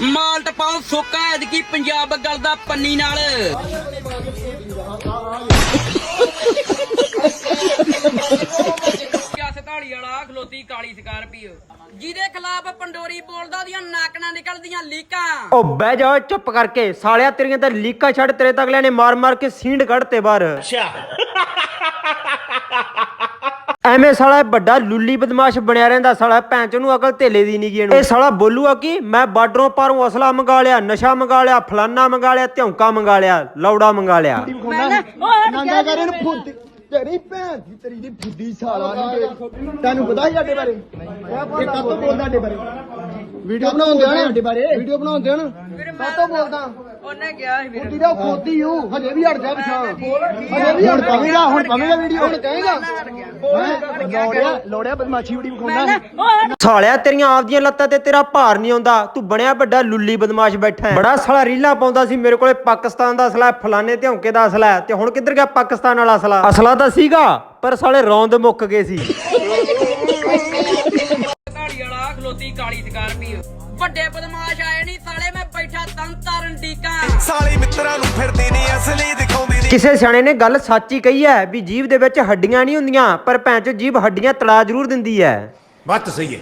Malt ਪਾਓ ਸੁੱਕਾ ਐਦਕੀ ਪੰਜਾਬ ਗਲਦਾ ਪੰਨੀ ਨਾਲ। ਕਿਆਸੇ ਢਾਲੀ ਵਾਲਾ ਖਲੋਤੀ ਕਾਲੀ ਸਕਾਰਪੀਓ। ਜਿਹਦੇ ਖਿਲਾਫ ਪੰਡੋਰੀ ਬੋਲਦਾ ਉਹਦੀਆਂ ਨਾਕਣਾ ਨਿਕਲਦੀਆਂ ਲੀਕਾਂ। ਉਹ ਬਹਿ ਜਾ ਚੁੱਪ ਕਰਕੇ। ਸਾਲਿਆ ਤੇਰੀਆਂ ਤਾਂ ਲੀਕਾਂ ਛੱਡ ਤੇਰੇ ਤਾਂ ਅਗਲਿਆਂ ਨੇ ਮਾਰ ਮਾਰ ਕੇ ਸੀਂਡ ਕੱਢਤੇ ਬਾਹਰ। ਅੱਛਾ। ਐਵੇਂ ਸਾਲਾ ਵੱਡਾ ਲੁੱਲੀ ਬਦਮਾਸ਼ ਬਣਿਆ ਰਹਿੰਦਾ ਸਾਲਾ ਭੈਣ ਚ ਨੂੰ ਅਕਲ ਧੇਲੇ ਦੀ ਨਹੀਂ ਗਈ ਇਹਨੂੰ। ਇਹ ਸਾਲਾ ਬੋਲੂਆ ਕੀ? ਮੈਂ ਬਾਰਡਰੋਂ ਪਾਰੋਂ ਅਸਲਾ ਮੰਗਾ ਲਿਆ ਨਸ਼ਾ ਮੰਗਾ ਲਿਆ ਫਲਾਨਾ ਮੰਗਾ ਲਿਆ ਧੌਂਕਾ ਮੰਗਾ ਲਿਆ ਲੌੜਾ ਮੰਗਾ ਲਿਆ। ਨੰਗਾ ਕਰ ਇਹਨੂੰ ਫੁੱਟ ਤੇਰੀ ਭੈਣ ਦੀ ਤੇਰੀ ਦੀ ਫੁੱਦੀ ਸਾਲਾ ਨਹੀਂ ਤੈਨੂੰ ਪਤਾ ਹੀ ਸਾਡੇ ਬਾਰੇ? ਇਹ ਕਾਤੋਂ ਬੋਲਦਾ ਸਾਡੇ ਬਾਰੇ? ਵੀਡੀਓ ਬਣਾਉਂਦੇ ਹਨ ਸਾਡੇ ਬਾਰੇ। ਵੀਡੀਓ ਬਣਾਉਂਦੇ ਹਨ ਕਾਤੋਂ ਬੋਲਦਾ ਉਹਨੇ ਕਿਹਾ ਸੀ ਫੁੱਦੀ ਦਾ ਖੋਤੀ ਹੂੰ ਹਜੇ ਵੀ ਹਟ ਜਾ ਪਿਛਾਂ ਹਜੇ ਵੀ ਹਟ ਪਾਵੇਂਗਾ ਹੁਣ ਪਾਵੇਂਗਾ ਵੀਡੀਓ ਹੁਣ ਕਹੇਗਾ? ਲੋੜਿਆ ਲੋੜਿਆ ਬਦਮਾਸ਼ੀ ਵੀਡੀਓ ਵਿਖਾਉਂਦਾ ਸਾਲਿਆ ਤੇਰੀਆਂ ਆਪਦੀਆਂ ਲੱਤਾਂ ਤੇ ਤੇਰਾ ਭਾਰ ਨਹੀਂ ਆਉਂਦਾ। ਤੂੰ ਬਣਿਆ ਵੱਡਾ ਲੁੱਲੀ ਬਦਮਾਸ਼ ਬੈਠਾ ਹੈ। ਬੜਾ ਸਾਲਾ ਰੀਲਾ ਪਾਉਂਦਾ ਸੀ ਮੇਰੇ ਕੋਲੇ ਪਾਕਿਸਤਾਨ ਦਾ ਅਸਲਾ ਹੈ, ਫਲਾਣੇ ਧੌਂਕੇ ਦਾ ਅਸਲਾ ਹੈ, ਤੇ ਹੁਣ ਕਿੱਧਰ ਗਿਆ ਪਾਕਿਸਤਾਨ ਵਾਲਾ ਅਸਲਾ ਅਸਲਾ ਤਾਂ ਸੀਗਾ ਪਰ ਸਾਲੇ ਰੌਂਦ ਮੁੱਕ ਗਏ ਸੀ। ਵੱਡੇ ਬਦਮਾਸ਼ ਆਏ ਨਹੀਂ ਸਾਲੇ ਮੈਂ ਬੈਠਾ ਤਨ ਤਾਰਨ ਡੀਕਾਂ। ਸਾਲੇ ਮਿੱਤਰਾਂ ਨੂੰ ਫਿਰਦੇ ਨੇ ਅਸਲੀ ਦਿਖਾਉਂਦੇ ਨੇ। ਕਿਸੇ ਸਿਆਣੇ ਨੇ ਗੱਲ ਸੱਚ ਹੀ ਕਹੀ ਹੈ ਵੀ ਜੀਭ ਦੇ ਵਿੱਚ ਹੱਡੀਆਂ ਨਹੀਂ ਹੁੰਦੀਆਂ ਪਰ ਭੈਣ ਚੋ ਜੀਭ ਹੱਡੀਆਂ ਤੜਾ ਜ਼ਰੂਰ ਦਿੰਦੀ ਹੈ। ਬਾਤ ਸਹੀ ਹੈ।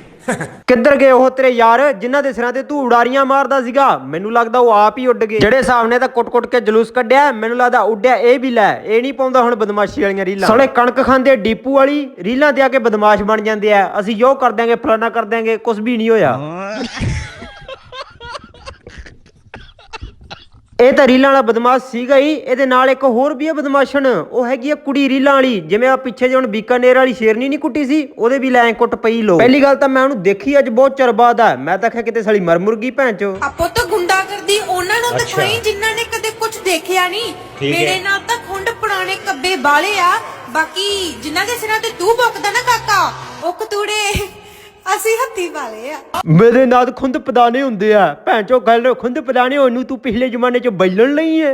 ਕਿੱਧਰ ਗਏ ਉਹ ਤੇਰੇ ਯਾਰ ਜਿਨ੍ਹਾਂ ਦੇ ਸਿਰਾਂ ਤੇ ਤੂੰ ਉਡਾਰੀਆਂ ਮਾਰਦਾ ਸੀਗਾ? ਮੈਨੂੰ ਲੱਗਦਾ ਉਹ ਆਪ ਹੀ ਉੱਡ ਗਏ। ਜਿਹੜੇ ਹਿਸਾਬ ਨੇ ਤਾਂ ਕੁੱਟ-ਕੁੱਟ ਕੇ ਜਲੂਸ ਕੱਢਿਆ ਮੈਨੂੰ ਲੱਗਦਾ ਉੱਡਿਆ ਇਹ ਵੀ ਲੈ। ਇਹ ਨਹੀਂ ਪਾਉਂਦਾ ਹੁਣ ਬਦਮਾਸ਼ੀ ਵਾਲੀਆਂ ਰੀਲਾਂ। ਸਾਲੇ ਕਣਕ ਖਾਂਦੇ ਡੀਪੂ ਵਾਲੀ ਰੀਲਾਂ ਤੇ ਆ ਕੇ ਬਦਮਾਸ਼ ਬਣ ਜਾਂਦੇ ਆ। ਅਸੀਂ ਜੋ ਕਰ ਦਿਆਂਗੇ ਫਲਾਨਾ ਕਰ ਦਿਆਂਗੇ ਕੁਝ ਵੀ ਨਹੀਂ ਹੋਇਆ। ਇਹ ਤਾਂ ਰੀਲਾਂ ਵਾਲਾ ਬਦਮਾਸ਼ ਸੀਗਾ ਹੀ ਇਹਦੇ ਨਾਲ ਇੱਕ ਹੋਰ ਵੀ ਹੈ ਬਦਮਾਸ਼ਣ ਉਹ ਹੈਗੀ ਆ ਕੁੜੀ ਰੀਲਾਂ ਵਾਲੀ ਜਿਵੇਂ ਆ ਪਿੱਛੇ ਜੇ ਹੁਣ ਬੀਕਾਨੇਰ ਵਾਲੀ ਸ਼ੇਰਨੀ ਨਹੀਂ ਕੁੱਟੀ ਸੀ ਉਹਦੇ ਵੀ ਲੈ ਕੁੱਟ ਪਈ ਲੋ। ਪਹਿਲੀ ਗੱਲ ਤਾਂ ਮੈਂ ਉਹਨੂੰ ਦੇਖੀ ਅੱਜ ਬਹੁਤ ਚਿਰ ਬਾਅਦ ਆ। ਮੈਂ ਤਾਂ ਆਖਿਆ ਕਿਤੇ ਸਾਲੀ ਮਰ ਮੁਰ ਗਈ ਭੈਣ ਚੋ। ਆਪੋ ਤਾਂ ਗੁੰਡਾ ਕਰਦੀ ਉਹਨਾਂ ਨੂੰ ਦਿਖਾਈ ਜਿਨ੍ਹਾਂ ਨੇ ਕਦੇ ਕੁਝ ਦੇਖਿਆ ਨਹੀਂ। ਮੇਰੇ ਨਾਲ ਤਾਂ ਖੁੰਡ ਪੁਰਾਣੇ ਕੱਬੇ ਬਾਲੇ ਆ। ਬਾਕੀ ਜਿਨ੍ਹਾਂ ਦੇ ਸਿਰਾਂ ਤੇ ਤੂੰ ਬੁੱਕਦਾ ਨਾ ਕਾਕਾ ਉਹ ਕਤੂੜੇ। ਅਸੀਂ ਹੱਥੀ ਵਾਲੇ ਆ। ਮੇਰੇ ਨਾਲ ਖੁੰਦ ਪਦਾਨੇ ਹੁੰਦੇ ਆ। ਭੈਣ ਚੋ, ਗੱਲ ਖੁੰਦ ਪਦਾਨੇ ਉਹਨੂੰ ਤੂੰ ਪਿਛਲੇ ਜ਼ਮਾਨੇ ਚ ਬੈਲਣ ਲਈ ਹੈ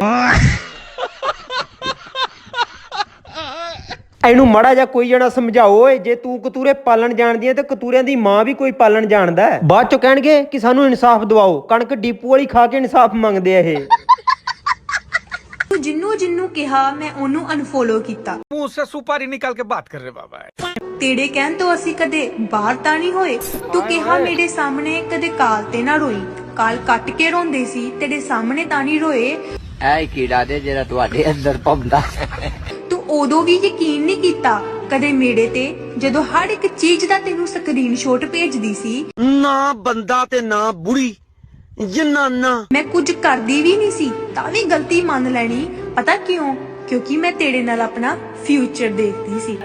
ਇਹਨੂੰ ਮੜਾ ਜਾ ਕੋਈ ਜਣਾ ਸਮਝਾਓ ਓਏ, ਜੇ ਤੂੰ ਕਤੂਰੇ ਪਾਲਣ ਜਾਣਦੀ ਹੈ ਤੇ ਕਤੂਰਿਆਂ ਦੀ ਮਾਂ ਵੀ ਕੋਈ ਪਾਲਣ ਜਾਣਦਾ ਹੈ ਬਾਅਦ ਚ ਕਹਿਣਗੇ ਕਿ ਸਾਨੂੰ ਇਨਸਾਫ ਦਿਵਾਓ। ਕਣਕ ਡੀਪੂ ਵਾਲੀ ਖਾ ਕੇ ਇਨਸਾਫ ਮੰਗਦੇ ਆ ਇਹ। ਜਿੰਨੂੰ ਜਿੰਨੂੰ ਕਿਹਾ ਮੈਂ ਉਹਨੂੰ ਅਨਫੋਲੋ ਕੀਤਾ मुंह से सुपारी निकाल के बात कर रहे बाबा ਤੇਰੇ ਕਹਿਣ ਤੋਂ ਅਸੀਂ ਕਦੇ ਬਾਹਰ ਤਾਂ ਨਹੀਂ ਹੋਏ ਤੂੰ ਕਿਹਾ ਮੇਰੇ ਸਾਹਮਣੇ ਕਦੇ ਕਾਲ ਤੇ ਨਾ ਰੋਈ ਕਾਲ ਕੱਟ ਕੇ ਰੋਂਦੇ ਸੀ ਤੇਰੇ ਸਾਹਮਣੇ ਤਾਂ ਨਹੀਂ ਰੋਏ ਐ ਕੀੜਾ ਦੇ ਜਿਹੜਾ ਤੁਹਾਡੇ ਅੰਦਰ ਪੰਦਾ ਤੂੰ ਉਦੋਂ ਵੀ ਯਕੀਨ ਨਹੀਂ ਕੀਤਾ ਕਦੇ ਮੇੜੇ ਤੇ ਜਦੋਂ ਹਰ ਇੱਕ ਚੀਜ਼ ਦਾ ਤੈਨੂੰ ਸਕਰੀਨਸ਼ਾਟ ਭੇਜਦੀ ਸੀ ਨਾ ਬੰਦਾ ਤੇ ਨਾ ਬੁੜੀ ਜਨਾਨਾ ਮੈਂ ਕੁਝ ਕਰਦੀ ਵੀ ਨਹੀਂ ਸੀ ਤਾਂ ਵੀ ਗਲਤੀ ਮੰਨ ਲੈਣੀ। ਪਤਾ ਕਿਉਂ? ਕਿਉਂਕਿ ਮੈਂ ਤੇਰੇ ਨਾਲ ਆਪਣਾ ਫਿਊਚਰ ਦੇਖਦੀ ਸੀ।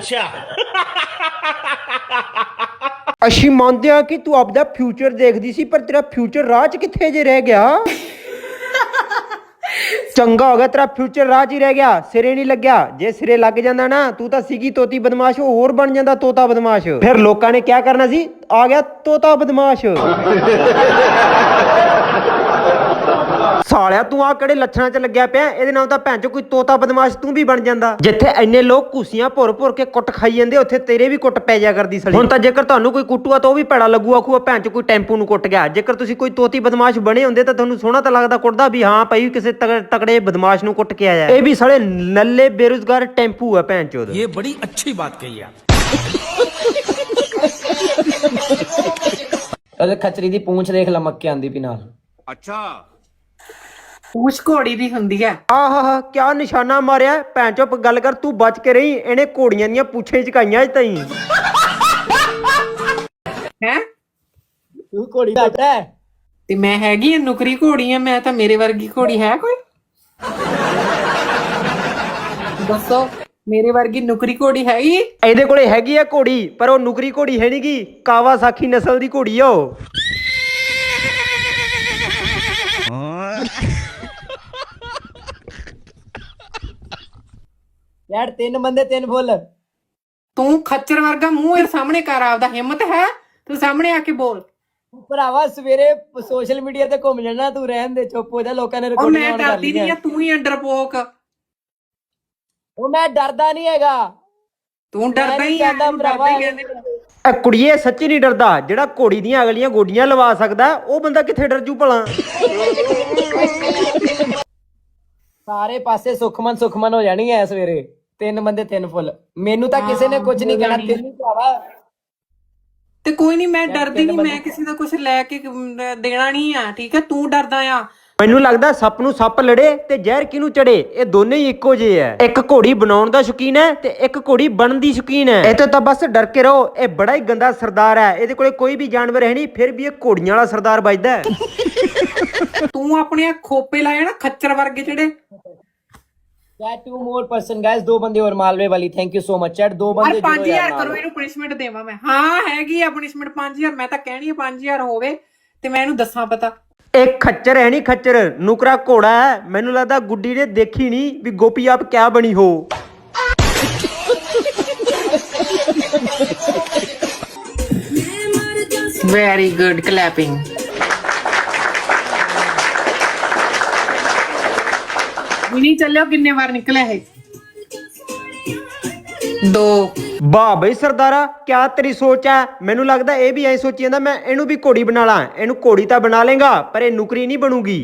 ਅਸੀਂ ਮੰਨਦੇ ਆ ਕਿ ਤੂੰ ਆਪਦਾ ਫਿਊਚਰ ਦੇਖਦੀ ਸੀ ਪਰ ਤੇਰਾ ਫਿਊਚਰ ਰਾਹ 'ਚ ਕਿੱਥੇ ਜੇ ਰਹਿ ਗਿਆ? ਚੰਗਾ ਹੋ ਗਿਆ, ਤੇਰਾ ਫਿਊਚਰ ਰਾਹ 'ਚ ਹੀ ਰਹਿ ਗਿਆ, ਸਿਰੇ ਨਹੀਂ ਲੱਗਿਆ। ਜੇ ਸਿਰੇ ਲੱਗ ਜਾਂਦਾ ਨਾ, ਤੂੰ ਤਾਂ ਸੀਗੀ ਤੋਤੀ ਬਦਮਾਸ਼, ਉਹ ਹੋਰ ਬਣ ਜਾਂਦਾ ਤੋਤਾ ਬਦਮਾਸ਼। ਫਿਰ ਲੋਕਾਂ ਨੇ ਕਿਆ ਕਰਨਾ ਸੀ? ਆ ਗਿਆ ਤੋਤਾ ਬਦਮਾਸ਼। ਸਾਲਿਆ ਤੂੰ ਆ ਕਿਹੜੇ ਲੱਛਣਾਂ 'ਚ ਲੱਗਿਆ ਪਿਆ? ਇਹਦੇ ਨਾਲ ਤਾਂ ਭੈਣ 'ਚ ਕੋਈ ਤੋਤਾ ਬਦਮਾਸ਼ ਤੂੰ ਵੀ ਬਣ ਜਾਂਦਾ। ਜਿੱਥੇ ਐਨੇ ਲੋਕ ਕੁਸੀਆਂ ਭੁਰ-ਭੁਰ ਕੇ ਕੁੱਟ ਖਾਈ ਜਾਂਦੇ ਉੱਥੇ ਤੇਰੇ ਵੀ ਕੁੱਟ ਪੈ ਜਾ ਕਰਦੀ ਸੜੀ ਹੁਣ ਤਾਂ ਜੇਕਰ ਤੁਹਾਨੂੰ ਕੋਈ ਕੁੱਟੂਆ ਤਾਂ ਉਹ ਵੀ ਭੈੜਾ ਲੱਗੂ ਆਖੂਆ ਭੈਣ 'ਚ ਕੋਈ ਟੈਂਪੂ ਨੂੰ ਕੁੱਟ ਗਿਆ। ਜੇਕਰ ਤੁਸੀਂ ਕੋਈ ਤੋਤੀ ਬਦਮਾਸ਼ ਬਣੇ ਹੁੰਦੇ ਤਾਂ ਤੁਹਾਨੂੰ ਸੋਹਣਾ ਤਾਂ ਲੱਗਦਾ ਕੁੱਟਦਾ ਵੀ ਹਾਂ ਭਾਈ ਕਿਸੇ ਤਕੜੇ ਬਦਮਾਸ਼ ਨੂੰ ਕੁੱਟ ਕੇ ਆਇਆ ਇਹ ਵੀ ਸਾਲੇ ਨੱਲੇ ਬੇਰੁਜ਼ਗਾਰ ਟੈਂਪੂ ਆ ਭੈਣ ਚੋਦ। ਇਹ ਬੜੀ ਅੱਛੀ ਬਾਤ ਕਹੀ ਆ। ਉਹਦੇ ਖਚਰੀ ਦੀ ਪੂੰਛ ਦੇਖ ਲੈ ਮੱਕੇ ਆਂਦੀ ਵੀ ਨਾਲ। ਅੱਛਾ। ਪੂਛ ਘੋੜੀ ਦੀ ਹੁੰਦੀ ਹੈ। ਆਹਾ ਕਿਆ ਨਿਸ਼ਾਨਾ ਮਾਰਿਆ? ਭੈਣ ਚੋਪ ਗੱਲ ਕਰ ਤੂੰ ਬਚ ਕੇ ਰਹੀ ਇਹਨੇ ਘੋੜੀਆਂ ਦੀਆਂ ਪੁੱਛੇ ਝਕਾਈਆਂ ਅਜ ਤਾਈਂ। ਹੈ? ਤੂੰ ਘੋੜੀ ਦਾ ਹੈ। ਤੇ ਮੈਂ ਹੈਗੀ ਆ ਨੁਕਰੀ ਘੋੜੀ ਆ ਮੈਂ ਤਾਂ ਮੇਰੇ ਵਰਗੀ ਘੋੜੀ ਹੈ ਕੋਈ? ਦੱਸੋ ਮੇਰੇ ਵਰਗੀ ਨੁਕਰੀ ਘੋੜੀ ਹੈਗੀ? ਇਹਦੇ ਕੋਲੇ ਹੈਗੀ ਆ ਘੋੜੀ ਪਰ ਉਹ ਨੁਕਰੀ ਘੋੜੀ ਹੈ ਨਹੀਂਗੀ ਕਾਵਾਸਾਖੀ ਨਸਲ ਦੀ ਘੋੜੀ ਆ ਉਹ। ਯਾਰ ਤਿੰਨ ਬੰਦੇ ਤਿੰਨ ਫੁੱਲ। ਤੂੰ ਖੱਚਰ ਵਰਗਾ ਮੂੰਹ ਇਹ ਸਾਹਮਣੇ ਕਰ ਆਪਦਾ ਹਿੰਮਤ ਹੈ? ਤੂੰ ਸਾਹਮਣੇ ਆ ਕੇ ਬੋਲ। ਭਰਾਵਾ ਸਵੇਰੇ ਸੋਸ਼ਲ ਮੀਡੀਆ ਤੇ ਘੁੰਮ ਜਾਣਾ ਤੂੰ ਰਹਿਣ ਦੇ ਚੁੱਪ ਹੋ ਜਾ ਲੋਕਾਂ ਨੇ ਉਹ ਮੈਂ ਮੈਂ ਡਰਦੀ ਨਹੀਂ ਆ ਤੂੰ ਹੀ ਅੰਡਰਪੋਕ ਉਹ ਮੈਂ ਡਰਦਾ ਨਹੀਂ ਹੈਗਾ। ਤੂੰ ਡਰਦਾ ਹੀ ਆ ਭਰਾਵਾ। ਇਹ ਕੁੜੀਏ ਸੱਚੀ ਨਹੀਂ ਡਰਦਾ ਜਿਹੜਾ ਘੋੜੀ ਦੀਆਂ ਅਗਲੀਆਂ ਗੋਡੀਆਂ ਲਵਾ ਸਕਦਾ ਉਹ ਬੰਦਾ ਕਿੱਥੇ ਡਰ ਜੂ ਭਲਾ? ਸਾਰੇ ਪਾਸੇ ਸੁਖਮਨ ਸੁਖਮਨ ਹੋ ਜਾਣੀ ਐ ਸਵੇਰੇ। ਤਿੰਨ ਬੰਦੇ ਤਿੰਨ ਫੁੱਲ। ਮੈਨੂੰ ਤਾਂ ਕਿਸੇ ਨੇ ਕੁਝ ਨਹੀਂ ਕਹਿਣਾ ਤੈਨੂੰ ਭਰਾਵਾ। ਤੇ ਕੋਈ ਨਹੀਂ ਮੈਂ ਡਰਦੀ ਨਹੀਂ ਮੈਂ ਕਿਸੇ ਦਾ ਕੁਝ ਲੈ ਕੇ ਦੇਣਾ ਨਹੀਂ ਆ ਠੀਕ ਹੈ ਤੂੰ ਡਰਦਾ ਆ। ਮੈਨੂੰ ਲੱਗਦਾ ਸੱਪ ਨੂੰ ਸੱਪ ਲੜੇ ਤੇ ਜ਼ਹਿਰ ਕਿਹਨੂੰ ਚੜੇ? ਇਹ ਦੋਨੇ ਹੀ ਇੱਕੋ ਜਿਹੇ ਐ ਇੱਕ ਘੋੜੀ ਬਣਾਉਣ ਦਾ ਸ਼ੌਕੀਨ ਹੈ ਤੇ ਇੱਕ ਘੋੜੀ ਬਣਨ ਦੀ ਸ਼ੌਕੀਨ ਹੈ। ਇਹ ਤੋਂ ਤਾਂ ਬਸ ਡਰ ਕੇ ਰਹੋ ਇਹ ਬੜਾ ਹੀ ਗੰਦਾ ਸਰਦਾਰ ਹੈ। ਇਹਦੇ ਕੋਲੇ ਕੋਈ ਵੀ ਜਾਨਵਰ ਹੈ ਨਹੀਂ ਫਿਰ ਵੀ ਇਹ ਘੋੜੀਆਂ ਵਾਲਾ ਸਰਦਾਰ ਵੱਜਦਾ ਤੂੰ ਆਪਣੇ ਖੋਪੇ ਲਾਏ ਨਾ ਖੱਚਰ ਵਰਗੇ ਜਿਹੜੇ। Chat two more person guys ਦੋ ਬੰਦੇ ਹੋਰ ਮਾਲਵੇ ਵਾਲੀ thank you so much chat ਦੋ ਔਰ ਬੰਦੇ 5000 ਕਰੋ ਇਹਨੂੰ ਪਨਿਸ਼ਮੈਂਟ ਦੇਵਾਂ ਮੈਂ। ਹਾਂ ਹੈਗੀ ਆ ਪਨਿਸ਼ਮੈਂਟ 5000 ਮੈਂ ਤਾਂ ਕਹਿਣੀ ਆ 5000 ਹੋਵੇ ਤੇ ਮੈਂ ਇਹਨੂੰ ਦੱਸਾਂ ਪਤਾ। ਇਹ ਖੱਚਰ ਹੈ ਨਹੀਂ ਖੱਚਰ ਨੁਕਰਾ ਘੋੜਾ ਹੈ। ਮੈਨੂੰ ਲੱਗਦਾ ਗੁੱਡੀ ਨੇ ਦੇਖੀ ਨਹੀਂ ਵੀ ਗੋਪੀ ਆਪ ਕਿਆ ਬਣੀ ਹੋ। ਵੈਰੀ ਗੁੱਡ ਕਲੈਪਿੰਗ ਨਹੀਂ ਚੱਲਿਓ ਕਿੰਨੇ ਵਾਰ ਨਿਕਲਿਆ ਇਹ? ਦੋ। ਵਾਹ ਬਈ ਸਰਦਾਰਾ ਕਿਆ ਤੇਰੀ ਸੋਚ ਹੈ ਮੈਨੂੰ ਲੱਗਦਾ ਇਹ ਵੀ ਐ ਸੋਚੀ ਜਾਂਦਾ ਮੈਂ ਇਹਨੂੰ ਵੀ ਘੋੜੀ ਬਣਾ ਲਾਂ। ਇਹਨੂੰ ਘੋੜੀ ਤਾਂ ਬਣਾ ਲੇਗਾ ਪਰ ਇਹ ਨੁਕਰੀ ਨਹੀਂ ਬਣੂਗੀ।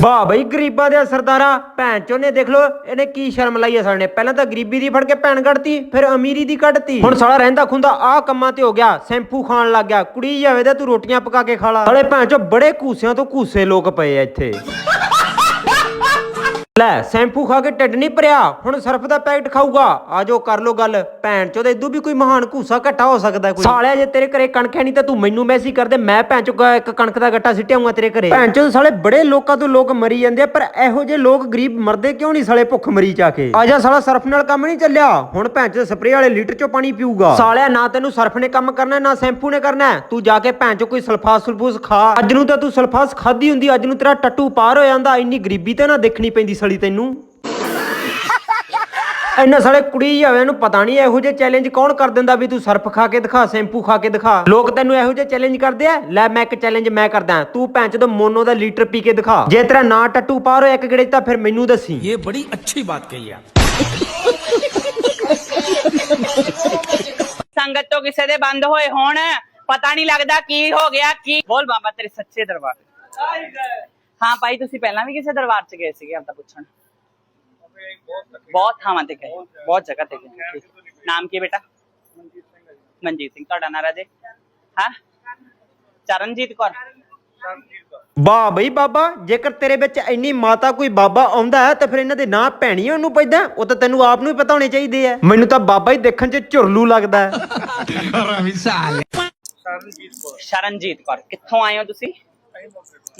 ਵਾਹ ਬਈ, ਗਰੀਬਾਂ ਦੇ ਸਰਦਾਰਾ, ਭੈਣ ਚੋ ਨੇ ਦੇਖ ਲੋ ਇਹਨੇ ਕੀ ਸ਼ਰਮ ਲਾਈ ਹੈ ਸਾਲੇ ਪਹਿਲਾਂ ਤਾਂ ਗਰੀਬੀ ਦੀ ਫੜ ਕੇ ਭੈਣ ਕੱਢਤੀ, ਫਿਰ ਅਮੀਰੀ ਦੀ ਕੱਢਤੀ। ਹੁਣ ਸਾਲਾ ਰਹਿੰਦਾ ਖੁੰਦਾ ਆਹ ਕੰਮਾਂ ਤੇ ਹੋ ਗਿਆ, ਸ਼ੈਂਪੂ ਖਾਣ ਲੱਗ ਗਿਆ। ਕੁੜੀ ਜਾਵੇ ਤਾਂ ਤੂੰ ਰੋਟੀਆਂ ਪਕਾ ਕੇ ਖਾ ਲਾ। ਸਾਲੇ ਭੈਣ ਚੋ ਬੜੇ ਕੂਸਿਆਂ ਤੋਂ ਕੂਸੇ ਲੋਕ ਪਏ ਆ ਇੱਥੇ। ਲੈ ਸ਼ੈਂਪੂ ਖਾ ਕੇ ਢਿੱਡ ਨਹੀਂ ਭਰਿਆ। ਹੁਣ ਸਰਫ ਦਾ ਪੈਕਟ ਖਾਊਗਾ। ਆਜੋ ਕਰ ਲੋ ਗੱਲ। ਭੈਣ ਚੋਦ ਇਦੋਂ ਵੀ ਕੋਈ ਮਹਾਨ ਘੂਸਾ ਘਟਾ ਹੋ ਸਕਦਾ ਕੋਈ। ਸਾਲਿਆ ਜੇ ਤੇਰੇ ਘਰੇ ਕਣਕ ਹੈ ਨਹੀਂ ਤਾਂ ਤੂੰ ਮੈਨੂੰ ਮੈਸੀ ਕਰਦੇ ਮੈਂ ਭੈਣ ਚੋ ਗ- ਇੱਕ ਕਣਕ ਦਾ ਗੱਟਾ ਸਿੱਟਿਆਉਂਗਾ ਤੇਰੇ ਘਰੇ। ਭੈਣ ਚੋਦ ਸਾਲੇ ਬੜੇ ਲੋਕਾਂ ਤੋਂ ਲੋਕ ਮਰੀ ਜਾਂਦੇ ਆ ਪਰ ਇਹੋ ਜਿਹੇ ਲੋਕ ਗਰੀਬ ਮਰਦੇ ਕਿਉਂ ਨਹੀਂ ਸਾਲੇ ਭੁੱਖ ਮਰੀ ਚਾ ਕੇ? ਆਜਾ ਸਾਲਾ ਸਰਫ ਨਾਲ ਕੰਮ ਨਹੀਂ ਚੱਲਿਆ। ਹੁਣ ਭੈਣ ਚੋਦ ਸਪਰੇਅ ਵਾਲੇ ਲੀਟਰ ਚੋਂ ਪਾਣੀ ਪੀਊਗਾ। ਸਾਲਿਆ ਨਾ ਤੈਨੂੰ ਸਰਫ ਨੇ ਕੰਮ ਕਰਨਾ ਨਾ ਸ਼ੈਂਪੂ ਨੇ ਕਰਨਾ। ਤੂੰ ਜਾ ਕੇ ਭੈਣ ਚੋ ਕੋਈ ਸਲਫਾਸ ਸਲਫੂਸ ਖਾ। ਅੱਜ ਨੂੰ ਤਾਂ ਤੂੰ ਸਲਫਾਸ ਖਾਦੀ ਹੁੰਦੀ ਅੱਜ ਨੂੰ ਤੇਰਾ ਟੱਟੂ ਪਾਰ ਹੋ ਜਾਂਦਾ। ਇੰਨੀ ਗਰੀਬੀ ਤੇ ਨਾ ਦੇਖਣੀ ਪੈਂਦੀ ਸਲੀ ਤੈਨੂੰ? ਇੰਨਾ ਸਾਲੇ ਕੁੜੀ ਜਾਵੇ ਇਹਨੂੰ ਪਤਾ ਨਹੀਂ ਇਹੋ ਜਿਹੇ ਚੈਲੰਜ ਕੌਣ ਕਰ ਦਿੰਦਾ ਵੀ ਤੂੰ ਸਰਫ ਖਾ ਕੇ ਦਿਖਾ ਸ਼ੈਂਪੂ ਖਾ ਕੇ ਦਿਖਾ। ਲੋਕ ਤੈਨੂੰ ਇਹੋ ਜਿਹੇ ਚੈਲੰਜ ਕਰਦੇ ਆ? ਲੈ ਮੈਂ ਇੱਕ ਚੈਲੰਜ ਮੈਂ ਕਰਦਾ। ਤੂੰ ਭੈਣ ਚੋਦ ਮੋਨੋ ਦਾ ਲੀਟਰ ਪੀ ਕੇ ਦਿਖਾ। ਜੇ ਤੇਰਾ ਨਾਂ ਟੱਟੂ ਪਾਰ ਹੋਇਆ ਇੱਕ ਗੜੇ ਤਾਂ ਫਿਰ ਮੈਨੂੰ ਦੱਸੀ। ਇਹ ਬੜੀ ਅੱਛੀ ਬਾਤ ਕਹੀ ਆ। ਸੰਗਤ ਤੋਂ ਕਿਸੇ ਦੇ ਬੰਦ ਹੋਏ ਹੋਣ ਪਤਾ ਨਹੀਂ ਲੱਗਦਾ ਕੀ ਹੋ ਗਿਆ ਕੀ ਬੋਲ ਬਾਬਾ ਤੇਰੇ ਸੱਚੇ ਦਰਬਾਰ। ਹਾਂ ਭਾਈ ਤੁਸੀਂ ਪਹਿਲਾਂ ਵੀ ਕਿਸੇ ਦਰਬਾਰ 'ਚ ਗਏ ਸੀਗੇ ਆਪਦਾ ਪੁੱਛਣ? ਬਹੁਤ ਥਾਵਾਂ ਤੇ ਗਏ। ਬਹੁਤ ਜਗ੍ਹਾ ਤੇ ਗਏ। ਨਾਮ ਕੀ ਹੈ ਬੇਟਾ? ਮਨਜੀਤ ਸਿੰਘ ਤੁਹਾਡਾ ਨਾਂ ਰਾਜੇ? ਹਾਂ? ਚਰਨਜੀਤ ਕੌਰ। ਵਾਹ ਬਈ ਬਾਬਾ ਜੇਕਰ ਤੇਰੇ ਵਿੱਚ ਇੰਨੀ ਮਾਤਾ ਕੋਈ ਬਾਬਾ ਆਉਂਦਾ ਹੈ ਤਾਂ ਫਿਰ ਇਹਨਾਂ ਦੇ ਨਾਂ ਭੈਣੀਆਂ ਨੂੰ ਪੈਂਦਾ ਉਹ ਤਾਂ ਤੈਨੂੰ ਆਪ ਨੂੰ ਹੀ ਪਤਾ ਹੋਣੇ ਚਾਹੀਦੇ ਆ। ਮੈਨੂੰ ਤਾਂ ਬਾਬਾ ਹੀ ਦੇਖਣ 'ਚ ਝੁਰਲੂ ਲੱਗਦਾ ਹੈ। ਸ਼ਰਨਜੀਤ ਕੌਰ। ਕਿੱਥੋਂ ਆਏ ਹੋ ਤੁਸੀਂ?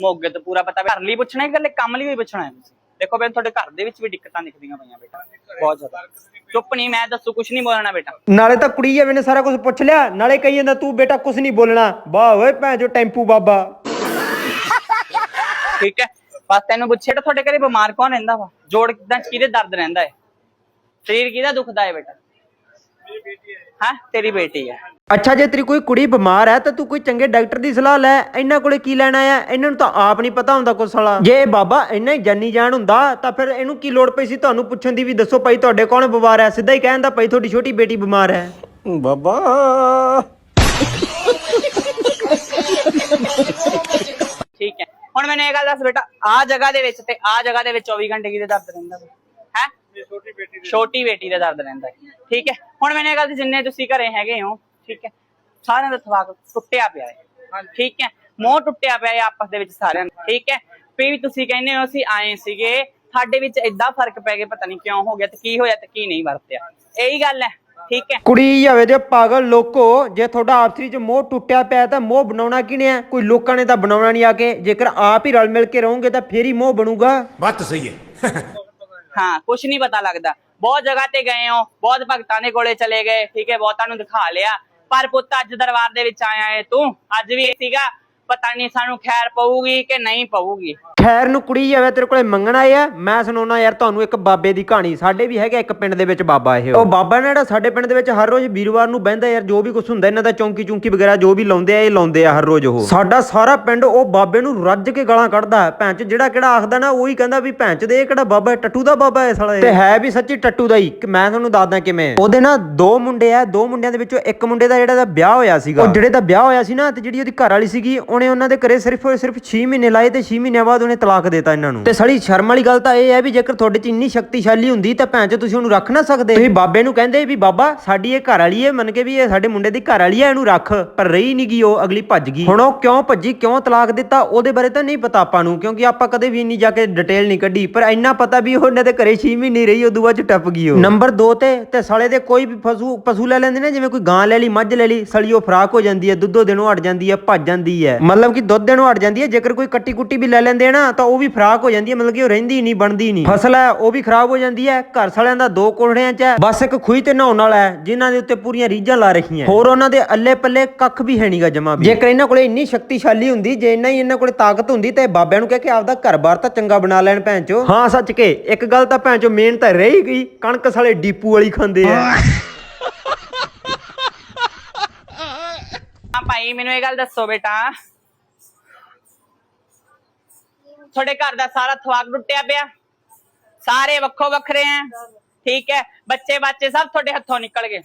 ਮੋਗੇ ਤੋਂ ਪੂਰਾ ਪਤਾ ਘਰ ਲਈ ਪੁੱਛਣਾ ਹੈ ਇਕੱਲੇ ਕੰਮ ਲਈ ਵੀ ਪੁੱਛਣਾ ਹੈ ਤੁਸੀਂ? ਦੇਖੋ ਬੇਨ ਤੁਹਾਡੇ ਘਰ ਦੇ ਵਿੱਚ ਵੀ ਦਿੱਕਤਾਂ ਦਿਖਦੀਆਂ ਪਈਆਂ ਬੇਟਾ ਬਹੁਤ ਜ਼ਿਆਦਾ। ਚੁੱਪ ਨਹੀਂ ਮੈਂ ਦੱਸੂ ਕੁਝ ਨਹੀਂ ਬੋਲਣਾ ਬੇਟਾ। ਨਾਲੇ ਤਾਂ ਕੁੜੀ ਜਾਵੇ ਨੇ ਸਾਰਾ ਕੁਝ ਪੁੱਛ ਲਿਆ। ਨਾਲੇ ਕਹੀ ਜਾਂਦਾ ਤੂੰ ਬੇਟਾ ਕੁਝ ਨਹੀਂ ਬੋਲਣਾ। ਵਾਹ ਓਏ ਭੈਣ ਜੋ ਟੈਂਪੂ ਬਾਬਾ। ਠੀਕ ਹੈ? ਬਸ ਤੈਨੂੰ ਪੁੱਛੇ ਤਾਂ ਤੁਹਾਡੇ ਘਰੇ ਬਿਮਾਰ ਕੌਣ ਰਹਿੰਦਾ ਵਾ? ਜੋੜ ਕਿਦਾਂ ਕਿਹਦੇ ਦਰਦ ਰਹਿੰਦਾ ਹੈ? ਸਰੀਰ ਕਿਹਦਾ ਦੁਖਦਾ ਹੈ ਬੇਟਾ? ਹਾਂ। ਤੇਰੀ ਬੇਟੀ ਹੈ। ਅੱਛਾ ਜੇ ਤੇਰੀ ਕੋਈ ਕੁੜੀ ਬਿਮਾਰ ਹੈ ਤਾਂ ਤੂੰ ਕੋਈ ਚੰਗੇ ਡਾਕਟਰ ਦੀ ਸਲਾਹ ਲੈ। ਇਹਨਾਂ ਕੋਲੇ ਕੀ ਲੈਣਾ ਆ? ਇਹਨਾਂ ਨੂੰ ਤਾਂ ਆਪ ਨਹੀਂ ਪਤਾ ਹੁੰਦਾ ਕੁਛ ਸਾਲਾ ਜੇ ਇਹ ਬਾਬਾ ਇੰਨਾ ਹੀ ਜਾਨੀ ਜਾਣ ਹੁੰਦਾ ਤਾਂ ਫਿਰ ਇਹਨੂੰ ਕੀ ਲੋੜ ਪਈ ਸੀ ਤੁਹਾਨੂੰ ਪੁੱਛਣ ਦੀ ਵੀ ਦੱਸੋ ਭਾਈ ਤੁਹਾਡੇ ਕੌਣ ਬਿਮਾਰ ਹੈ? ਸਿੱਧਾ ਹੀ ਕਹਿੰਦਾ ਭਾਈ ਤੁਹਾਡੀ ਛੋਟੀ ਬੇਟੀ ਬਿਮਾਰ ਹੈ। ਬਾਬਾ। ਠੀਕ ਹੈ। ਹੁਣ ਮੈਨੂੰ ਇਹ ਗੱਲ ਦੱਸ ਬੇਟਾ ਆ ਜਗ੍ਹਾ ਦੇ ਵਿੱਚ ਤੇ ਆ ਜਗ੍ਹਾ ਦੇ ਵਿੱਚ 24 ਘੰਟੇ ਕਿਹਦੇ ਦਰਦ ਰਹਿੰਦਾ ਹੈ? ਛੋਟੀ ਬੇਟੀ ਦਾ ਦਰਦ ਰਹਿੰਦਾ ਠੀਕ ਹੈ? ਹੁਣ ਮੈਨੂੰ ਇਹ ਗੱਲ ਦੀ ਜਿੰਨੇ ਤੁਸੀਂ ਘਰੇ ਹੈਗੇ ਹੋ ਠੀਕ ਹੈ? ਸਾਰਿਆਂ ਦਾ ਥਵਾਕ ਟੁੱਟਿਆ ਪਿਆ ਹੈ। ਠੀਕ ਹੈ? ਮੋਹ ਟੁੱਟਿਆ ਪਿਆ ਹੈ ਆਪਸ ਦੇ ਵਿੱਚ ਸਾਰਿਆਂ ਦਾ। ਠੀਕ ਹੈ? ਵੀ ਤੁਸੀਂ ਕਹਿੰਦੇ ਹੋ ਅਸੀਂ ਆਏ ਸੀਗੇ। ਸਾਡੇ ਵਿੱਚ ਏਦਾਂ ਫ਼ਰਕ ਪੈ ਗਿਆ ਪਤਾ ਨਹੀਂ ਕਿਉਂ ਹੋ ਗਿਆ ਤੇ ਕੀ ਹੋਇਆ ਤੇ ਕੀ ਨਹੀਂ ਵਰਤਿਆ। ਇਹੀ ਗੱਲ ਹੈ। ਠੀਕ ਹੈ? ਕੁੜੀ ਜਾਵੇ ਜੇ ਪਾਗਲ ਲੋਕੋ ਜੇ ਤੁਹਾਡਾ ਆਪਸਰੀ ਚ ਮੋਹ ਟੁੱਟਿਆ ਪਿਆ ਤਾਂ ਮੋਹ ਬਣਾਉਣਾ ਕਿਨੇ ਆ? ਕੋਈ ਲੋਕਾਂ ਨੇ ਤਾਂ ਬਣਾਉਣਾ ਨਹੀਂ ਆ ਕੇ। ਜੇਕਰ ਆਪ ਹੀ ਰਲ ਮਿਲ ਕੇ ਰਹੋਗੇ ਤਾਂ ਫੇਰ ਹੀ ਮੋਹ ਬਣੂਗਾ। ਬਾਤ ਸਹੀ ਹੈ। ਹਾਂ ਕੁਝ ਨਹੀਂ ਪਤਾ ਲੱਗਦਾ। ਬਹੁਤ ਜਗ੍ਹਾ ਤੇ ਗਏ ਹੋ, ਬਹੁਤ ਭਗਤਾਂ ਦੇ ਕੋਲੇ ਚਲੇ ਗਏ, ਠੀਕ ਹੈ, ਬਹੁਤਾਂ ਨੂੰ ਦਿਖਾ ਲਿਆ। ਪਰ ਪੁੱਤ, ਅੱਜ ਦਰਬਾਰ ਦੇ ਵਿੱਚ ਆਇਆ ਏ ਤੂੰ। ਅੱਜ ਵੀ ਇਹ ਸੀਗਾ, ਪਤਾ ਨਹੀਂ ਸਾਨੂੰ ਖੈਰ ਪਊਗੀ ਕਿ ਨਹੀਂ ਪਊਗੀ। ਖੈਰ ਨੂੰ ਕੁੜੀ ਜਾਵੇ ਤੇਰੇ ਕੋਲੇ ਮੰਗਣ ਆਏ ਆ। ਮੈਂ ਸੁਣਾਉਣਾ ਯਾਰ ਤੁਹਾਨੂੰ ਇੱਕ ਬਾਬੇ ਦੀ ਕਹਾਣੀ। ਸਾਡੇ ਵੀ ਹੈਗਾ ਇੱਕ ਪਿੰਡ ਦੇ ਵਿੱਚ ਬਾਬਾ ਇਹ। ਉਹ ਬਾਬਾ ਨੇ ਜਿਹੜਾ ਸਾਡੇ ਪਿੰਡ ਦੇ ਵਿੱਚ ਹਰ ਰੋਜ਼ ਵੀਰਵਾਰ ਨੂੰ ਬਹਿੰਦਾ ਯਾਰ ਜੋ ਵੀ ਕੁਝ ਹੁੰਦਾ ਇਹਨਾਂ ਦਾ ਚੌਂਕੀ ਚੌਂਕੀ ਵਗੈਰਾ ਜੋ ਵੀ ਲਾਉਂਦੇ ਆ ਇਹ ਲਾਉਂਦੇ ਆ ਹਰ ਰੋਜ਼ ਉਹ। ਸਾਡਾ ਸਾਰਾ ਪਿੰਡ ਉਹ ਬਾਬੇ ਨੂੰ ਰੱਜ ਕੇ ਗਾਲਾਂ ਕੱਢਦਾ। ਹੈ ਭੈਣ ਚ ਜਿਹੜਾ ਕਿਹੜਾ ਆਖਦਾ ਨਾ ਉਹੀ ਕਹਿੰਦਾ ਵੀ ਭੈਣ ਚ ਦੇ ਇਹ ਕਿਹੜਾ ਬਾਬਾ ਹੈ? ਟੱਟੂ ਦਾ ਬਾਬਾ ਹੈ ਸਾਲਾ ਇਹ। ਤੇ ਹੈ ਵੀ ਸੱਚੀ ਟੱਟੂ ਦਾ ਹੀ। ਮੈਂ ਤੁਹਾਨੂੰ ਦੱਸਦਾ ਕਿਵੇਂ। ਉਹਦੇ ਨਾ ਦੋ ਮੁੰਡੇ ਆ ਦੋ ਮੁੰਡਿਆਂ ਦੇ ਵਿੱਚੋਂ ਇੱਕ ਮੁੰਡੇ ਦਾ ਜਿਹੜਾ ਦਾ ਵਿਆਹ ਹੋਇਆ ਸੀਗਾ। ਉਹ ਜਿਹੜੇ ਦਾ ਵਿਆਹ ਹੋਇਆ ਸੀ ਨਾ ਤੇ ਜਿਹੜੀ ਉਹਦੀ ਘਰ ਵਾਲੀ ਸੀਗੀ ਉਹਨੇ ਉਹਨਾਂ ਦੇ ਘਰੇ ਸਿਰਫ ਸਿਰਫ 6 ਮਹੀਨੇ ਲਾਏ ਤੇ 6 ਮਹੀਨਿਆਂ ਬਾਅਦ ਉਹਨੇ ਤਲਾਕ ਦੇਤਾ ਇਹਨਾਂ ਨੂੰ। ਤੇ ਸੜੀ ਸ਼ਰਮ ਵਾਲੀ ਗੱਲ ਤਾਂ ਇਹ ਹੈ ਵੀ ਜੇਕਰ ਤੁਹਾਡੇ ਚ ਇੰਨੀ ਸ਼ਕਤੀਸ਼ਾਲੀ ਹੁੰਦੀ ਤਾਂ ਭੈਣ ਚ ਤੁਸੀਂ ਉਹਨੂੰ ਰੱਖ ਨਾ ਸਕਦੇ। ਤੁਸੀਂ ਬਾਬੇ ਨੂੰ ਕਹਿੰਦੇ ਵੀ ਬਾਬਾ ਸਾਡੀ ਇਹ ਘਰ ਵਾਲੀ ਹੈ ਮੰਨ ਕੇ ਵੀ ਇਹ ਸਾਡੇ ਮੁੰਡੇ ਦੀ ਘਰ ਵਾਲੀ ਹੈ ਇਹਨੂੰ ਰੱਖ ਪਰ ਰਹੀ ਨਹੀਂ ਗਈ ਉਹ ਅਗਲੀ ਭੱਜ ਗਈ। ਹੁਣ ਉਹ ਕਿਉਂ ਭੱਜੀ ਕਿਉਂ ਤਲਾਕ ਦਿੱਤਾ ਉਹਦੇ ਬਾਰੇ ਤਾਂ ਨਹੀਂ ਪਤਾ ਆਪਾਂ ਨੂੰ ਕਿਉਂਕਿ ਆਪਾਂ ਕਦੇ ਵੀ ਇੰਨੀ ਜਾ ਕੇ ਡਿਟੇਲ ਨਹੀਂ ਕੱਢੀ ਪਰ ਇੰਨਾ ਪਤਾ ਵੀ ਉਹ ਉਹਨਾਂ ਦੇ ਘਰੇ 6 ਮਹੀਨੇ ਰਹੀ ਉਦੋਂ ਬਾਅਦ ਚ ਟੱਪ ਗਈ ਉਹ। ਨੰਬਰ 2 ਤੇ ਤੇ ਸਾਲੇ ਦੇ ਕੋਈ ਵੀ ਪਸ਼ੂ ਪਸ਼ੂ ਲੈ ਲੈਂਦੇ ਨੇ ਜਿਵੇਂ ਕੋਈ ਗਾਂ ਲੈ ਲਈ ਮੱਝ ਲੈ ਲਈ ਸਲੀ ਉਹ ਫਰਾਕ ਹੋ ਜਾਂਦੀ ਹੈ ਦੁੱਧੋ ਦਿਨੋਂ ਹਟ ਜਾਂਦੀ ਹੈ ਭੱਜ ਜਾਂਦੀ ਹੈ। ਮਤਲਬ ਕਿ ਦੁੱਧ ਦੇਣੋਂ ਹਟ ਜਾਂਦੀ ਹੈ ਜੇਕਰ ਕੋਈ ਕੱਟੀ ਕੁੱਟੀ ਵੀ ਲੈ ਲੈਂਦੇ ਨਾ ਤਾਂ ਉਹ ਵੀ ਫਰਾਕ ਹੋ ਜਾਂਦੀ ਹੈ ਮਤਲਬ ਕਿ ਉਹ ਰਹਿੰਦੀ ਨਹੀਂ ਬਣਦੀ ਨਹੀਂ। ਫਸਲ ਹੈ ਉਹ ਵੀ ਖਰਾਬ ਹੋ ਜਾਂਦੀ ਹੈ ਘਰ ਸਾਲਿਆਂ ਦਾ ਦੋ ਕੋੜਿਆਂ 'ਚ ਹੈ ਬਸ ਇੱਕ ਖੂਹੀ ਤੇ ਨਹਾਉਣ ਵਾਲਾ ਹੈ ਜਿਨ੍ਹਾਂ ਦੇ ਉੱਤੇ ਪੂਰੀਆਂ ਰੀਝਾਂ ਲਾ ਰੱਖੀਆਂ ਹੋਰ ਉਹਨਾਂ ਦੇ ਅੱਲੇ ਪੱਲੇ ਕੱਖ ਵੀ ਹੈ ਨਹੀਂਗਾ ਜਮਾ ਵੀ। ਜੇਕਰ ਇਹਨਾਂ ਕੋਲੇ ਇੰਨੀ ਸ਼ਕਤੀਸ਼ਾਲੀ ਹੁੰਦੀ ਜੇ ਇੰਨਾ ਹੀ ਇਹਨਾਂ ਕੋਲੇ ਤਾਕਤ ਹੁੰਦੀ ਤੇ ਬਾਬਿਆਂ ਨੂੰ ਕਹਿ ਕੇ ਆਪਦਾ ਘਰ-ਬਾਰ ਤਾਂ ਚੰਗਾ ਬਣਾ ਲੈਣ ਭੈਣ ਚੋ। ਹਾਂ ਸੱਚ ਕੇ ਇੱਕ ਗੱਲ ਤਾਂ ਭੈਣ ਚੋ ਮੇਨ ਤਾਂ ਰਹੀ ਗਈ ਕਣਕ ਸਾਲੇ ਡੀਪੂ ਵਾਲੀ ਖਾਂਦੇ ਆ। ਭਾਈ ਮੈਨੂੰ ਇਹ ਗੱਲ ਦੱਸੋ ਬੇਟਾ। ਤੁਹਾਡੇ ਘਰ ਦਾ ਸਾਰਾ ਥਵਾਕ ਟੁੱਟਿਆ ਪਿਆ। ਸਾਰੇ ਵੱਖੋ ਵੱਖਰੇ ਆ ਠੀਕ ਹੈ ਬੱਚੇ ਬਾਚੇ ਸਭ ਤੁਹਾਡੇ ਹੱਥੋਂ ਨਿਕਲ ਗਏ।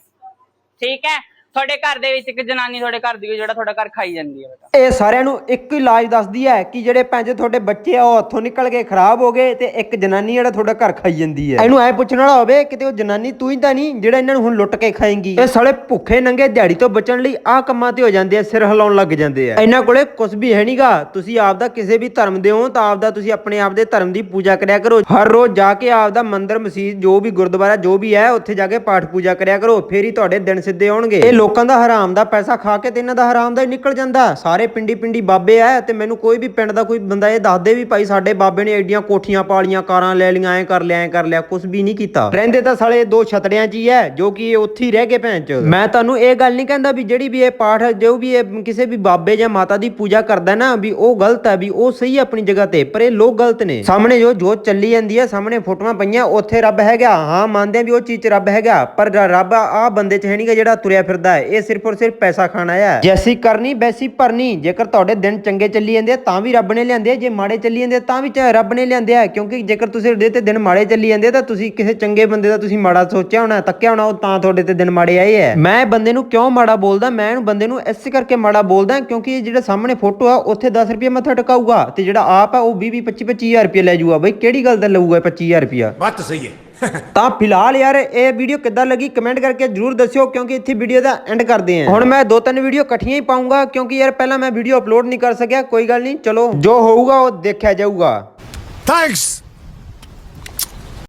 ਠੀਕ ਹੈ ਤੁਹਾਡੇ ਘਰ ਦੇ ਵਿੱਚ ਇੱਕ ਜਨਾਨੀ ਤੁਹਾਡੇ ਘਰ ਦੀ ਹੋਈ ਜਿਹੜਾ ਤੁਹਾਡਾ ਘਰ ਖਾਈ ਜਾਂਦੀ ਹੈ ਬੇਟਾ। ਇਹ ਸਾਰਿਆਂ ਨੂੰ ਇੱਕ ਹੀ ਇਲਾਜ ਦੱਸਦੀ ਹੈ ਕਿ ਜਿਹੜੇ ਪੈਂਜੇ ਤੁਹਾਡੇ ਬੱਚੇ ਆ ਉਹ ਹੱਥੋਂ ਨਿਕਲ ਕੇ ਖਰਾਬ ਹੋ ਗਏ ਤੇ ਇੱਕ ਜਨਾਨੀ ਜਿਹੜਾ ਤੁਹਾਡਾ ਘਰ ਖਾਈ ਜਾਂਦੀ ਹੈ। ਇਹਨੂੰ ਐ ਪੁੱਛਣ ਵਾਲਾ ਹੋਵੇ ਕਿਤੇ ਉਹ ਜਨਾਨੀ ਤੂੰ ਹੀ ਤਾਂ ਨਹੀਂ ਜਿਹੜਾ ਇਹਨਾਂ ਨੂੰ ਹੁਣ ਲੁੱਟ ਕੇ ਖਾਏਂਗੀ। ਇਹ ਸਾਲੇ ਭੁੱਖੇ ਨੰਗੇ ਦਿਹਾੜੀ ਤੋਂ ਬਚਣ ਲਈ ਆਹ ਕੰਮਾਂ ਤੇ ਹੋ ਜਾਂਦੇ ਆ ਸਿਰ ਹਿਲਾਉਣ ਲੱਗ ਜਾਂਦੇ ਆ। ਇਹਨਾਂ ਕੋਲੇ ਕੁਝ ਵੀ ਹੈ ਨਹੀਂਗਾ ਤੁਸੀਂ ਆਪਦਾ ਕਿਸੇ ਵੀ ਧਰਮ ਦੇ ਹੋ ਤਾਂ ਆਪਦਾ ਤੁਸੀਂ ਆਪਣੇ ਆਪ ਦੇ ਧਰਮ ਦੀ ਪੂਜਾ ਕਰਿਆ ਕਰੋ। ਹਰ ਰੋਜ਼ ਜਾ ਕੇ ਆਪਦਾ ਮੰਦਿਰ ਮਸਜਿਦ ਜੋ ਵੀ ਗੁਰਦੁਆਰਾ ਜੋ ਵੀ ਹੈ ਉੱਥੇ ਜਾ ਕੇ ਪਾਠ ਪੂਜਾ ਕਰਿਆ ਕਰੋ। ਫੇਰ ਹੀ ਤੁਹਾਡੇ ਦਿਨ ਸਿੱਧੇ ਆਉਣਗੇ। ਇਹ ਲੋਕਾਂ ਦਾ ਹਰਾਮ ਦਾ ਪੈਸਾ ਖਾ ਕੇ ਤੇ ਇਹਨਾਂ ਦਾ ਹਰਾਮ ਦਾ ਹੀ ਨਿਕਲ ਜਾਂਦਾ। ਸਾਰੇ ਪਿੰਡੀ ਪਿੰਡੀ ਬਾਬੇ ਆ ਤੇ ਮੈਨੂੰ ਕੋਈ ਵੀ ਪਿੰਡ ਦਾ ਕੋਈ ਬੰਦਾ ਇਹ ਦੱਸਦੇ ਵੀ ਭਾਈ ਸਾਡੇ ਬਾਬੇ ਨੇ ਐਡੀਆਂ ਕੋਠੀਆਂ ਪਾਲੀਆਂ, ਕਾਰਾਂ ਲੈ ਲੀਆਂ ਐ ਕਰ ਲਿਆ, ਐ ਕਰ ਲਿਆ ਕੁਝ ਵੀ ਨਹੀਂ ਕੀਤਾ। ਰਹਿੰਦੇ ਤਾਂ ਸਾਲੇ ਦੋ ਛਤੜਿਆਂ 'ਚ ਹੀ ਐ, ਜੋ ਕਿ ਇਹ ਉੱਥੇ ਹੀ ਰਹਿ ਗਏ ਭੈਣ ਚ। ਮੈਂ ਤੁਹਾਨੂੰ ਇਹ ਗੱਲ ਨਹੀਂ ਕਹਿੰਦਾ ਵੀ ਜਿਹੜੀ ਵੀ ਇਹ ਪਾਠ ਜੋ ਵੀ ਇਹ ਕਿਸੇ ਵੀ ਬਾਬੇ ਜਾਂ ਮਾਤਾ ਦੀ ਪੂਜਾ ਕਰਦਾ ਨਾ ਵੀ ਉਹ ਗਲਤ ਹੈ ਵੀ ਉਹ ਸਹੀ ਹੈ ਆਪਣੀ ਜਗ੍ਹਾ ਤੇ, ਪਰ ਇਹ ਲੋਕ ਗਲਤ ਨੇ। ਸਾਹਮਣੇ ਜੋ ਜੋਤ ਚੱਲੀ ਜਾਂਦੀ ਹੈ ਸਾਹਮਣੇ ਫੋਟੋਆਂ ਪਈਆਂ, ਉੱਥੇ ਰੱਬ ਹੈਗਾ। ਹਾਂ, ਮੰਨਦੇ ਆ ਵੀ ਉਹ ਚੀਜ਼ 'ਚ ਰੱਬ ਹੈਗਾ, ਪਰ ਰੱਬ ਆ ਬੰਦੇ 'ਚ ਹੈ ਨਹੀਂਗਾ ਜਿਹੜਾ ਤੁਰਿਆ ਫਿਰਦਾ ਕਰਦਾ ਹੈ। ਇਹ ਸਿਰਫ ਔਰ ਸਿਰਫ ਪੈਸਾ ਖਾਣ ਆਇਆ ਹੈ। ਜੈਸੀ ਕਰਨੀ ਵੈਸੀ ਭਰਨੀ। ਜੇਕਰ ਤੁਹਾਡੇ ਦਿਨ ਚੰਗੇ ਚੱਲੀ ਜਾਂਦੇ ਤਾਂ ਵੀ ਰੱਬ ਨੇ ਲਿਆਂਦੇ ਜੇ ਮਾੜੇ ਚੱਲੀ ਜਾਂਦੇ ਤਾਂ ਵੀ ਰੱਬ ਨੇ ਲਿਆਂਦੇ ਆ। ਕਿਉਂਕਿ ਜੇਕਰ ਤੁਸੀਂ ਦੇ ਤੇ ਦਿਨ ਮਾੜੇ ਚੱਲੀ ਜਾਂਦੇ ਤਾਂ ਤੁਸੀਂ ਕਿਸੇ ਚੰਗੇ ਬੰਦੇ ਦਾ ਤੁਸੀਂ ਮਾੜਾ ਸੋਚਿਆ ਹੋਣਾ ਤੱਕਿਆ ਹੋਣਾ ਉਹ ਤਾਂ ਤੁਹਾਡੇ ਤੇ ਦਿਨ ਮਾੜੇ ਆਏ ਐ ਮੈਂ ਬੰਦੇ ਨੂੰ ਕਿਉਂ ਮਾੜਾ ਬੋਲਦਾ? ਮੈਂ ਇਹਨੂੰ ਬੰਦੇ ਨੂੰ ਐਸੇ ਕਰਕੇ ਮਾੜਾ ਬੋਲਦਾ ਕਿਉਂਕਿ ਇਹ ਜਿਹੜਾ ਸਾਹਮਣੇ ਫੋਟੋ ਆ ਉੱਥੇ 10 ਰੁਪਏ ਮੱਥਾ ਟਿਕਾਊਗਾ। ਤੇ ਜਿਹੜਾ ਆਪ ਆ ਉਹ 20 20 25 25000 ਰੁਪਏ ਲੈ ਜਾਊਗਾ। ਬਈ ਕਿਹੜੀ ਗੱਲ ਦਾ ਲਊਗਾ 25000 ਰੁਪਿਆ ਬੱਤ ਸਹੀ ਹੈ। ਤਾਂ ਫਿਲਹਾਲ ਯਾਰ ਇਹ ਵੀਡੀਓ ਕਿੱਦਾਂ ਲੱਗੀ ਕਮੈਂਟ ਕਰਕੇ ਜਰੂਰ ਦੱਸਿਓ ਕਿਉਂਕਿ ਇੱਥੇ ਵੀਡੀਓ ਦਾ ਐਂਡ ਕਰਦੇ ਹਾਂ। ਹੁਣ ਮੈਂ ਦੋ ਤਿੰਨ ਵੀਡੀਓ ਇਕੱਠੀਆਂ ਹੀ ਪਾਉਂਗਾ ਕਿਉਂਕਿ ਯਾਰ ਪਹਿਲਾਂ ਮੈਂ ਵੀਡੀਓ ਅਪਲੋਡ ਨਹੀਂ ਕਰ ਸਕਿਆ ਕੋਈ ਗੱਲ ਨਹੀਂ ਚਲੋ। ਜੋ ਹੋਊਗਾ ਉਹ ਦੇਖਿਆ ਜਾਊਗਾ। ਥੈਂਕਸ